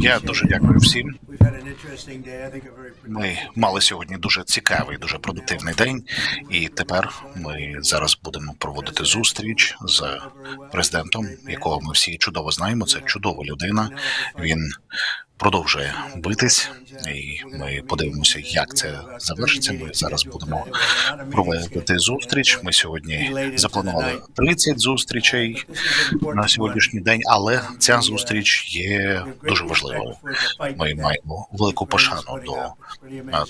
Я дуже дякую всім. Ми мали сьогодні дуже цікавий, дуже продуктивний день, і тепер ми зараз будемо проводити зустріч з президентом, якого ми всі чудово знаємо. Це чудова людина. Він продовжує битись, і ми подивимося, як це завершиться. Ми зараз будемо проводити зустріч. Ми сьогодні запланували 30 зустрічей на сьогоднішній день, але ця зустріч є дуже важливою. Ми маємо велику пошану до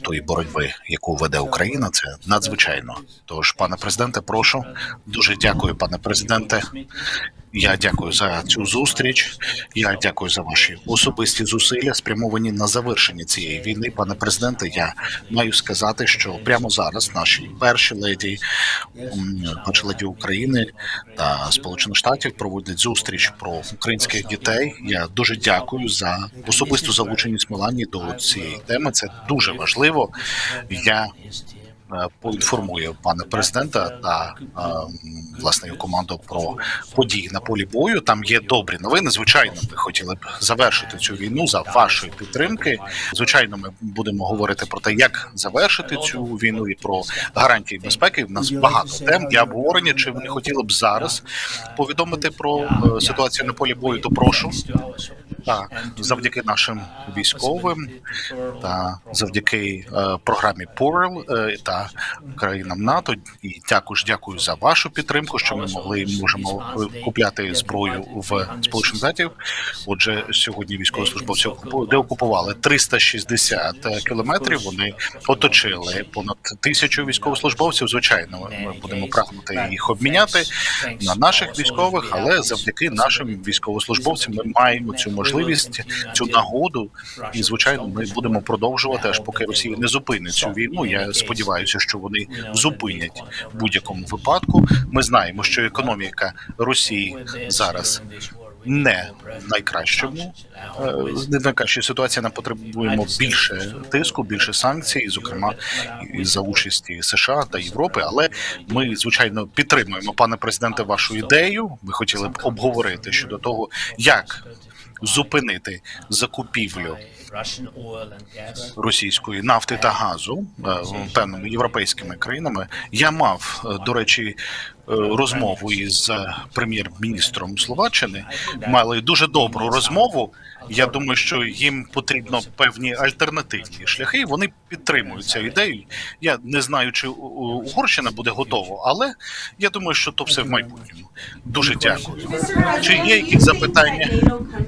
тої боротьби, яку веде Україна. Це надзвичайно. Тож, пане президенте, прошу дуже дякую, пане президенте. Я дякую за цю зустріч. Я дякую за ваші особисті зусилля, спрямовані на завершення цієї війни. Пане президенте, я маю сказати, що прямо зараз наші перші леді, перші леді України та Сполучених Штатів проводять зустріч про українських дітей. Я дуже дякую за особисту залученість Мелані до цієї теми. Це дуже важливо. Я е, поінформую пана президента та е, власне його команду про події на полі бою. Там є добрі новини. Звичайно, ми хотіли б завершити цю війну за вашої підтримки. Звичайно, ми будемо говорити про те, як завершити цю війну і про гарантії безпеки. У нас багато тем для обговорення. Чи ви не хотіли б зараз повідомити про е, ситуацію на полі бою? То прошу. Так, завдяки нашим військовим та завдяки е, програмі Pearl е, та країнам НАТО. І також дякую за вашу підтримку, що ми могли можемо е, купляти зброю в Сполучених Штатів. Отже, сьогодні військовослужбовці окупу- деокупували 360 кілометрів. Вони оточили понад тисячу військовослужбовців. Звичайно, ми будемо прагнути їх обміняти на наших військових, але завдяки нашим військовослужбовцям ми маємо цю можливість, цю нагоду, і звичайно, ми будемо продовжувати аж поки Росія не зупинить цю війну. Я сподіваюся, що вони зупинять в будь-якому випадку. Ми знаємо, що економіка Росії зараз не найкращому е, не в найкращій ситуації. Нам потребуємо більше тиску, більше санкцій, зокрема за участі США та Європи. Але ми звичайно підтримуємо, пане президенте, вашу ідею. Ми хотіли б обговорити щодо того, як зупинити закупівлю російської нафти та газу е, певними європейськими країнами. Я мав е, до речі розмову із е, прем'єр-міністром Словаччини. Мали дуже добру розмову. Я думаю, що їм потрібно певні альтернативні шляхи. Вони підтримують цю ідею. Я не знаю, чи Угорщина буде готова, але я думаю, що то все в майбутньому. Дуже дякую. Чи є якісь запитання?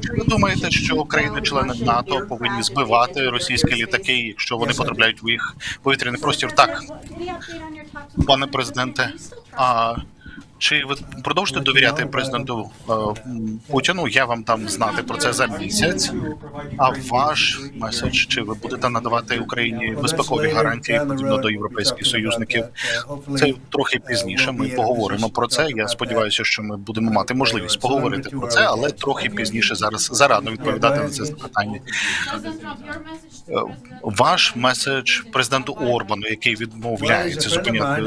Чи ви думаєте, що країни-члени НАТО повинні збивати російські літаки, якщо вони потрапляють в їх повітряний простір? Так, пане президенте. А чи ви продовжите довіряти президенту е, Путіну? Я вам дам знати про це за місяць. А ваш меседж, чи ви будете надавати Україні безпекові гарантії подібно до європейських союзників? Це трохи пізніше. Ми поговоримо про це. Я сподіваюся, що ми будемо мати можливість поговорити про це, але трохи пізніше зараз зарано відповідати на це запитання. Е, Ваш меседж президенту Орбану, який відмовляється зупиняти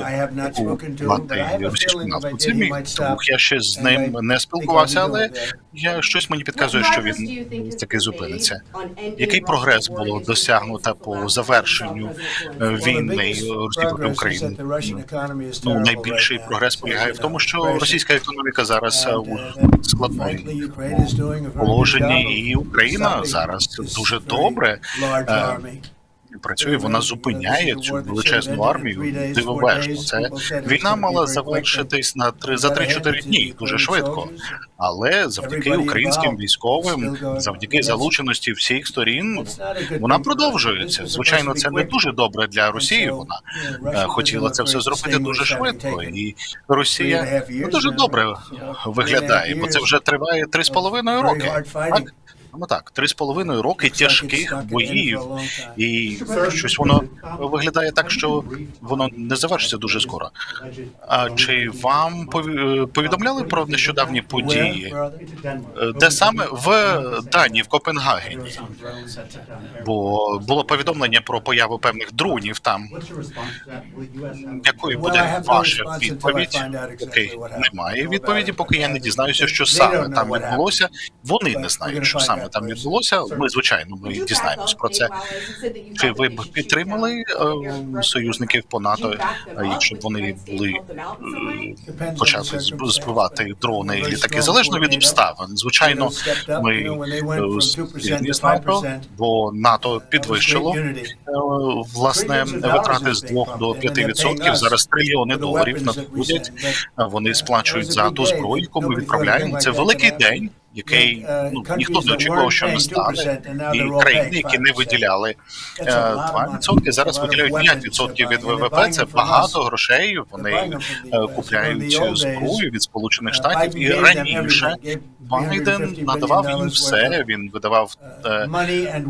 російську нафту. Це мій друг. Я ще з ним не спілкувався, але я щось мені підказує, що він таки зупиниться. Який прогрес було досягнуто по завершенню е, війни Росії проти України? Ну найбільший прогрес полягає в тому, що російська економіка зараз е, у складному положенні, і Україна зараз дуже добре працює. Вона зупиняє цю величезну армію дивовижно. Це війна мала завершитись на три за 3-4 дні дуже швидко. Але завдяки українським військовим, завдяки залученості всіх сторін, вона продовжується. Звичайно, це не дуже добре для Росії. Вона е, хотіла це все зробити дуже швидко, і Росія не дуже добре виглядає, бо це вже триває три з половиною роки. Так Ну так, три з половиною роки тяжких боїв, і щось воно виглядає так, що воно не завершиться дуже скоро. А чи вам пові- повідомляли про нещодавні події? Де саме в Данії, в Копенгагені? Бо було повідомлення про появу певних дронів там. Якою буде ваша відповідь? Окей, немає відповіді, поки я не дізнаюся, що саме там відбулося. Вони не знають, що find саме там відбулося. Ми звичайно ми дізнаємось про це. Чи ви б підтримали е, союзників по НАТО, е, якщо б вони були е, почати збивати дрони і літаки залежно від обставин? Звичайно, ми е, спільні з НАТО, бо НАТО підвищило е, власне витрати з 2 до 5 відсотків. Зараз трильйони доларів надходять. Е, Вони сплачують за ту зброю, яку ми відправляємо. Це великий день. Який ну ніхто не очікував, що настане, і країни, які не виділяли е, 2%, зараз виділяють 5% від ВВП. Це багато грошей. Вони е, купляють зброю від Сполучених Штатів. І раніше Байден надавав їм все. Він видавав е, е,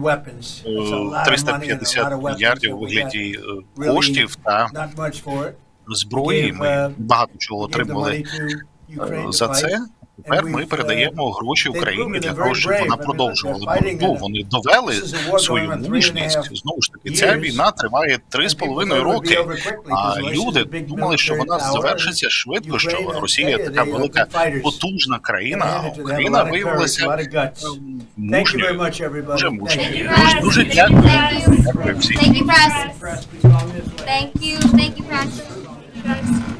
350 мільярдів у вигляді е, коштів та зброї. Ми багато чого отримали е, за це. Тепер ми передаємо гроші Україні для того, щоб вона продовжувала боротьбу. Вони довели свою мужність. Знову ж таки, ця війна триває три з половиною роки. А люди думали, що вона завершиться швидко. Що Росія така велика потужна країна. А Україна виявилася е, мужньою. Дуже мужньою. Дуже дуже дякую. Дякую всім. Thank you. Thank you, thank you, press.